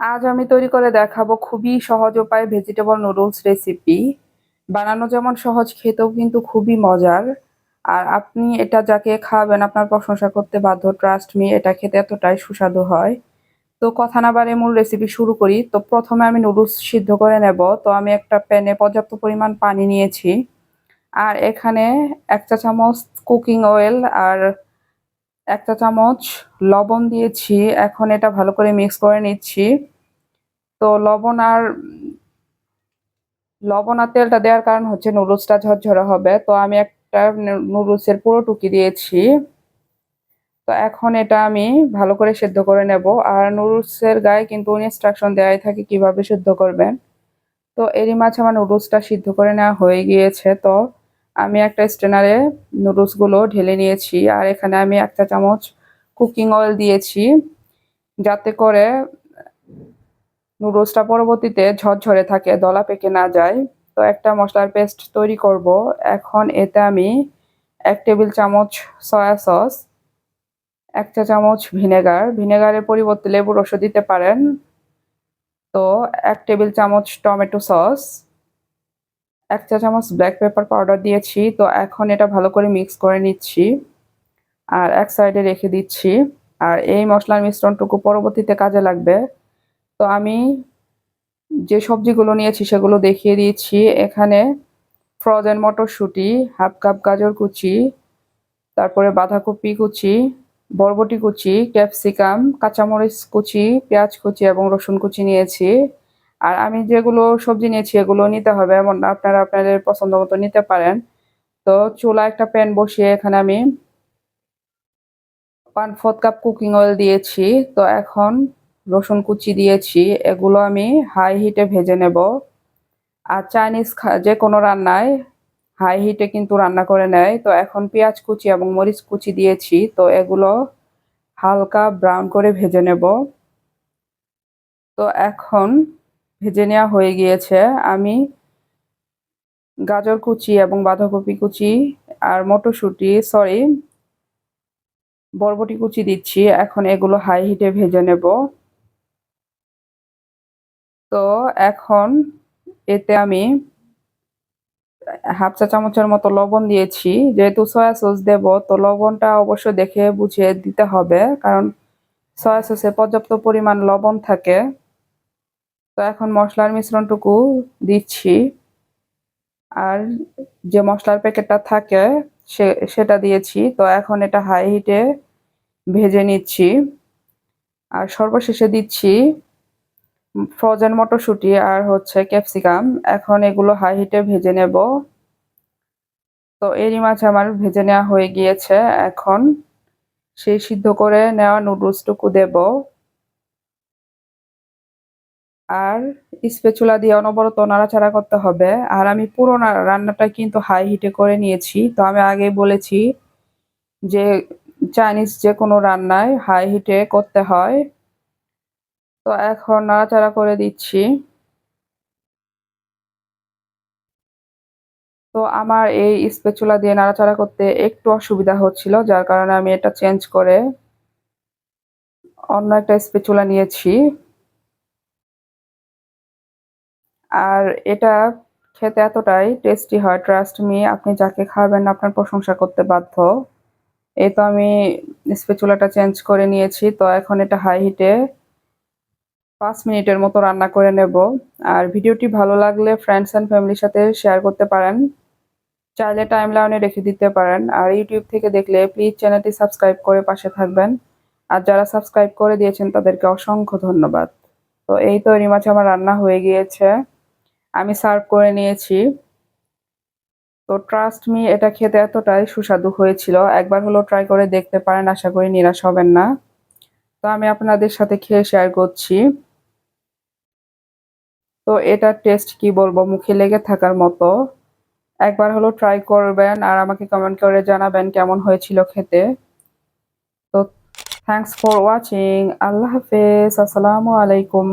আজ আমি তৈরি করে দেখাবো খুবই সহজ উপায়ে ভেজিটেবল নুডলস রেসিপি বানানো যেমন সহজ, খেতেও কিন্তু খুবই মজার। আর আপনি এটা যাকে খাওয়াবেন, আপনার প্রশংসা করতে বাধ্য ট্রাস্ট মি এটা খেতে এতটাই সুস্বাদু হয়। তো কথা না বারে মূল রেসিপি শুরু করি। তো প্রথমে আমি নুডলস সিদ্ধ করে নেব। তো আমি একটা প্যানে পর্যাপ্ত পরিমাণ পানি নিয়েছি। আর এখানে এক চা চামচ কুকিং অয়েল আর এক চা চামচ লবণ দিয়েছি। এখন এটা ভালো করে মিক্স করে নিচ্ছি। তো লবণ আর লবণ আর তেলটা দেওয়ার কারণ হচ্ছে নুডলসটা ঝরঝরে হবে। তো আমি একটা নুডলসের পুরো টুকি দিয়েছি। তো এখন এটা আমি ভালো করে সেদ্ধ করে নেব। আর নুডলসের গায়ে কিন্তু ইনস্ট্রাকশন দেওয়াই থাকে কীভাবে সেদ্ধ করবেন। তো এরই মাঝে আমার নুডলসটা সিদ্ধ করে নেওয়া হয়ে গিয়েছে। তো আমি একটা স্টেনারে নুডলসগুলো ঢেলে নিয়েছি আর এখানে আমি একটা চামচ কুকিং অয়েল দিয়েছি যাতে করে নুডলসটা পরবর্তীতে ঝরঝরে থাকে, দলা পেকে না যায়। তো একটা মশলার পেস্ট তৈরি করব। এখন এতে আমি এক টেবিল চামচ সয়া সস এক চা চামচ ভিনেগার ভিনেগারের পরিবর্তে লেবুর রস দিতে পারেন। তো এক টেবিল চামচ টমেটো সস এক চা চামচ ব্ল্যাক পেপার পাউডার দিয়েছি, তো এখন এটা ভালো করে মিক্স করে নিচ্ছি আর এক সাইডে রেখে দিচ্ছি। আর এই মশলার মিশ্রণটুকু পরবর্তীতে কাজে লাগবে। তো আমি যে সবজিগুলো নিয়েছি সেগুলো দেখিয়ে দিয়েছি। এখানে ফ্রোজেন মটরশুঁটি হাফ কাপ গাজর কুচি, তারপরে বাঁধাকপি কুচি, বরবটি কুচি ক্যাপসিকাম কাঁচামরিচ কুচি, পেঁয়াজ কুচি এবং রসুন কুচি নিয়েছি। আর আমি যেগুলো সবজি নিয়েছি, এগুলো নিতে হবে। এমন আপনারা আপনাদের পছন্দ মতো নিতে পারেন। তো চুলা একটা প্যান বসিয়ে এখানে আমি one fourth cup cooking oil দিয়েছি। তো এখন রসুন কুচি দিয়েছি। এগুলো আমি হাই হিটে ভেজে নেব। আর চাইনিজ যে কোনো রান্নায় হাই হিটে কিন্তু রান্না করে নেয়। তো এখন পেঁয়াজ কুচি এবং মরিচ কুচি দিয়েছি। তো এগুলো হালকা ব্রাউন করে ভেজে নেব। তো এখন ভেজে নেওয়া হয়ে গিয়েছে। আমি গাজর কুচি এবং বাঁধাকপি কুচি আর মটরশুঁটি সরি বরবটি কুচি দিচ্ছি। এখন এগুলো হাই হিটে ভেজে নেব। তো এখন এতে আমি হাফ চা চামচের মতো লবণ দিয়েছি। যেহেতু সয়া সস দেব, তো লবণটা অবশ্য দেখে বুঝিয়ে দিতে হবে। কারণ সয়া সসে পর্যাপ্ত পরিমাণ লবণ থাকে। তো এখন মশলার মিশ্রণটুকু দিচ্ছি। আর যে মশলার প্যাকেটটা থাকে, সে, সেটা দিয়েছি। তো এখন এটা হাই হিটে ভেজে নিচ্ছি। আর সর্বশেষে দিচ্ছি ফ্রোজেন মটরশুঁটি আর হচ্ছে ক্যাপসিকাম এখন এগুলো হাই হিটে ভেজে নেব। তো এরই মাঝে আমার ভেজে নেওয়া হয়ে গিয়েছে। এখন সেই সিদ্ধ করে নেওয়া নুডলসটুকু দেব। আর স্পেচুলা দিয়ে অনবরত নাড়াচাড়া করতে হবে। আর আমি পুরো রান্নাটা কিন্তু হাই হিটে করে নিয়েছি। তো আমি আগে বলেছি যে চাইনিজ যে কোনো রান্নায় হাই হিটে করতে হয়। তো এখন নাড়াচাড়া করে দিচ্ছি। তো আমার এই স্পেচুলা দিয়ে নাড়াচাড়া করতে একটু অসুবিধা হচ্ছিল, যার কারণে আমি এটা চেঞ্জ করে অন্য একটা স্পেচুলা নিয়েছি। আর এটা খেতে এতটাই টেস্টি হয় ট্রাস্ট মি আপনি যাকে খাবেন আপনার প্রশংসা করতে বাধ্য। এই তো আমি স্পেচুলাটা চেঞ্জ করে নিয়েছি, তো এখন এটা হাই হিটে পাঁচ মিনিটের মতো রান্না করে নেব। আর ভিডিওটি ভালো লাগলে ফ্রেন্ডস অ্যান্ড ফ্যামিলির সাথে শেয়ার করতে পারেন। চাইলে টাইম লাইনে রেখে দিতে পারেন। আর ইউটিউব থেকে দেখলে প্লিজ চ্যানেলটি সাবস্ক্রাইব করে পাশে থাকবেন। আর যারা সাবস্ক্রাইব করে দিয়েছেন তাদেরকে অসংখ্য ধন্যবাদ। তো এই তৈরি মাছ আমার রান্না হয়ে গিয়েছে। আমি সার্ভ করে নিয়েছি। তো ট্রাস্ট মি এটা খেতে এতটাই সুস্বাদু হয়েছিল। একবার হলো ট্রাই করে দেখতে পারেন, আশা করি নিরাশ হবেন না। তো আমি আপনাদের সাথে খেয়ে শেয়ার করছি। তো এটার টেস্ট কি বলব? মুখে লেগে থাকার মতো। একবার হলো ট্রাই করবেন আর আমাকে কমেন্ট করে জানাবেন কেমন হয়েছিল খেতে। তো থ্যাংকস ফর ওয়াচিং আল্লাহ হাফেজ। আসসালামু আলাইকুম।